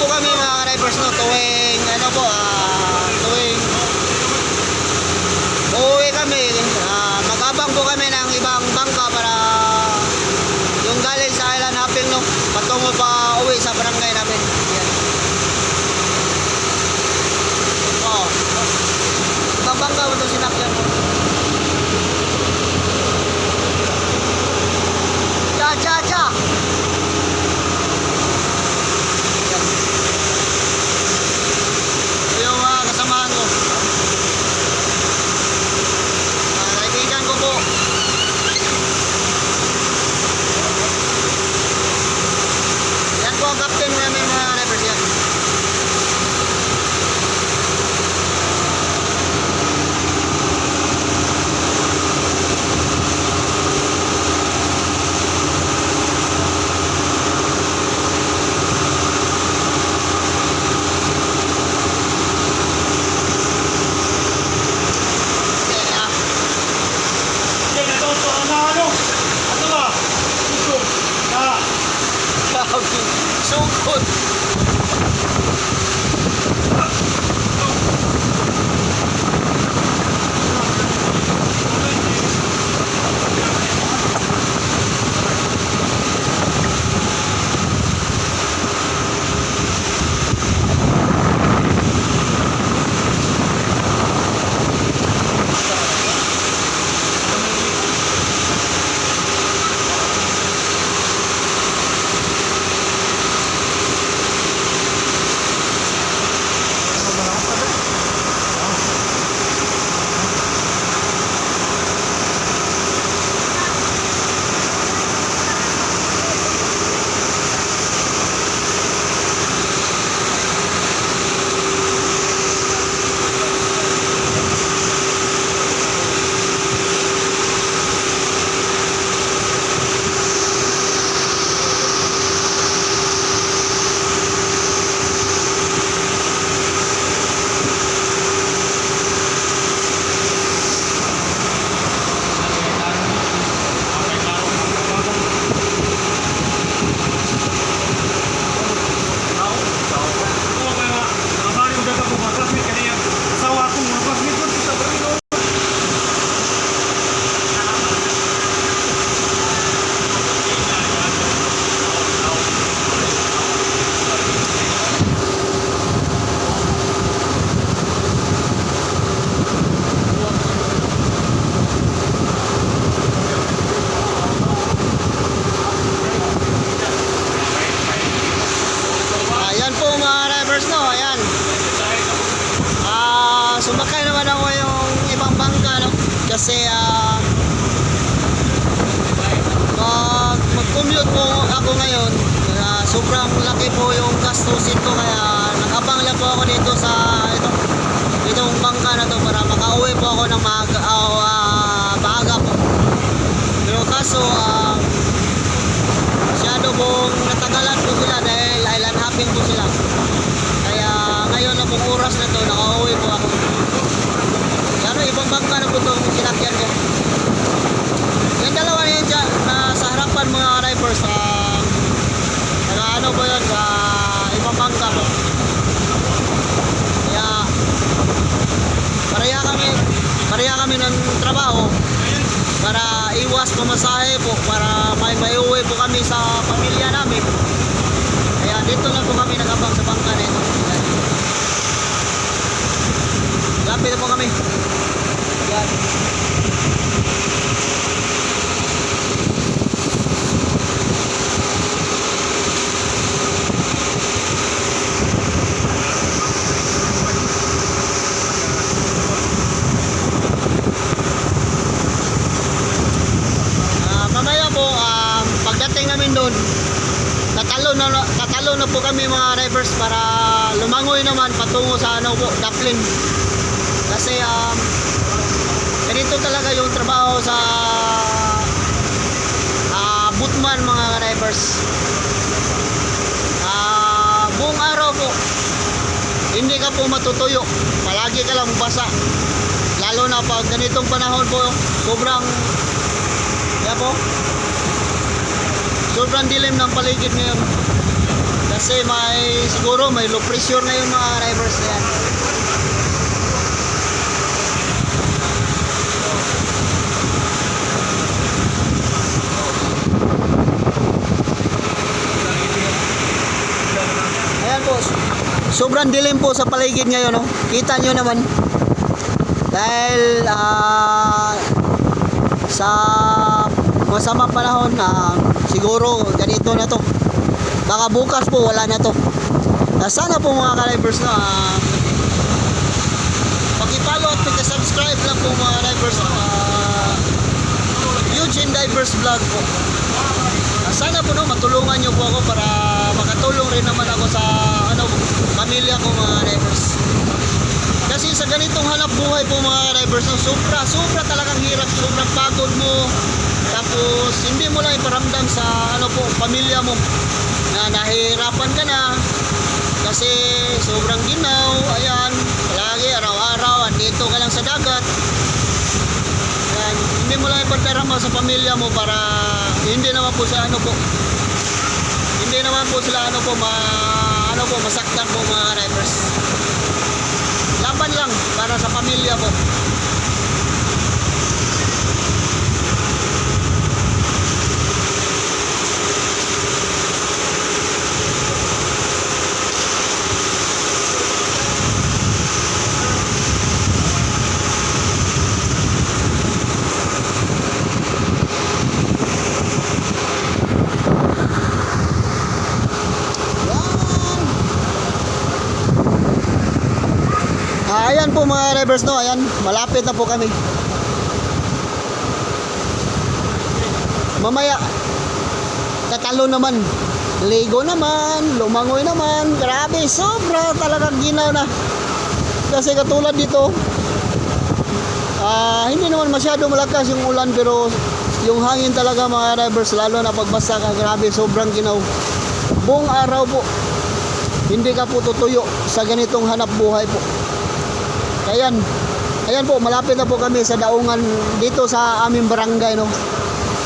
po kami mga drivers no tuwing ano po uh, tuwing uuwi kami uh, magabang po kami ng ibang mag-commute po ako ngayon, ah, sobrang laki po yung gastusin ko, kaya nakabang lang po ako dito sa, ito, itong bangka na to para makauwi po ako ng maaga, ah, maaga po. Pero kaso, ah, masyado pong natagalan po sila dahil island hopping po sila. Kaya ngayon na pong oras na to, nakauwi po ako. Pero ibang bangka na po itong sinakyan ko. Yung dalawa na yun dyan, na sa harapan mga drivers, ah, taga ano po yun, sa ibang bangka po. Kaya, pareha kami, pareha kami ng trabaho para iwas pamasahe po, para may maiuwi po kami sa pamilya namin. Kaya dito lang po kami nakabang sa bangka nito. Lapit na po kami. Yan. Ah, mamaya po, ah, pagdating namin doon, tatalo na, tatalo na po kami mga drivers para lumangoy naman patungo sa ano po, Daplin. Kasi um, ganito talaga yung trabaho sa ah, bootman mga drivers. Ah, buong araw po, hindi ka po matutuyo. Palagi ka lang basa. Lalo na pag ganitong panahon po, sobrang yan po. Sobrang dilim ng paligid ngayon. Kasi may siguro may low pressure ngayon mga drivers yan. Ayan po. Sobrang dilim po sa paligid ngayon. No? Kita nyo naman. Dahil ah, sa masamang panahon na siguro ganito na to. Baka bukas po wala na to. Ah, sana po mga ka-drivers na uh, pag-follow at pag-subscribe lang po mga drivers no, ah, Eugene Divers Vlog po. Ah, sana po no matulungan nyo po ako para makatulong rin naman ako sa ano pamilya ko mga drivers kasi sa ganitong hanap buhay po mga drivers, no, sobra, sobra talagang hirap, sobrang pagod mo. Tapos hindi mo lang iparamdam sa ano po, pamilya mo na nahihirapan ka na kasi sobrang ginaw, ayan, palagi araw-araw andito ka lang sa dagat. Ayan, hindi mo lang iparamdam sa pamilya mo para hindi naman po sa ano po. Hindi naman po sila ano po ma ano po masaktan po mga drivers laban lang para sa pamilya po. Yan. Ah, ayan po mga drivers no, ayan, malapit na po kami. Mamaya, tatalo naman. Ligo naman, lumangoy naman. Grabe, sobra talagang ginaw na. Kasi katulad dito, ah, hindi naman masyado malakas yung ulan pero yung hangin talaga mga drivers, lalo na pagbasa ka, grabe, sobrang ginaw. Buong araw po, hindi ka po tutuyo sa ganitong hanap buhay po. Ayan. Ayan po, malapit na po kami sa daungan dito sa aming barangay no.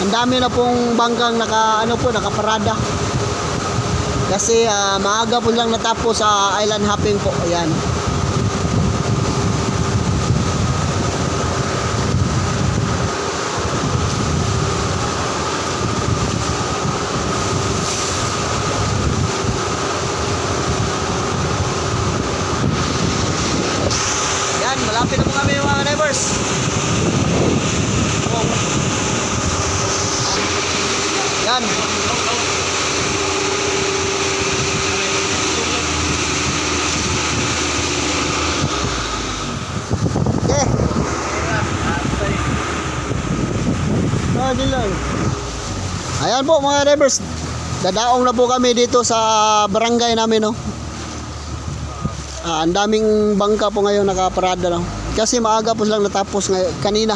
Ang dami na pong bangkang naka ano po nakaparada. Kasi ah, maaga po lang natapos sa island hopping po. Ayan. alam. Okay. Eh. Ayan po mga rivers. Dadaong na po kami dito sa barangay namin no. Ah, ang daming bangka po ngayon nakaparada no. Kasi maaga po silang natapos ngayon, kanina.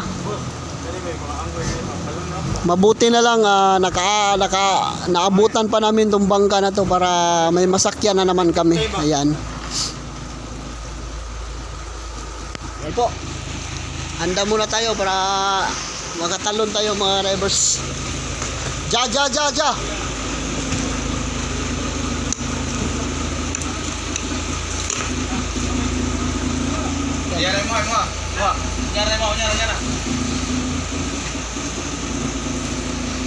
Mabuti na lang ah, naka, naka, naabutan pa namin tong bangka na to para may masakyan na naman kami. Ayan. Ayan po. Handa muna tayo para makatalon tayo mga drivers. Ja, ja, ja, ja. Nyara mo, mo. Mo,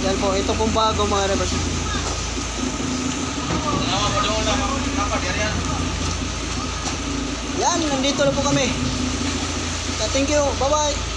Yan po, ito pong bago mga yan. Yan, nandito na po kami. Thank you. Bye-bye.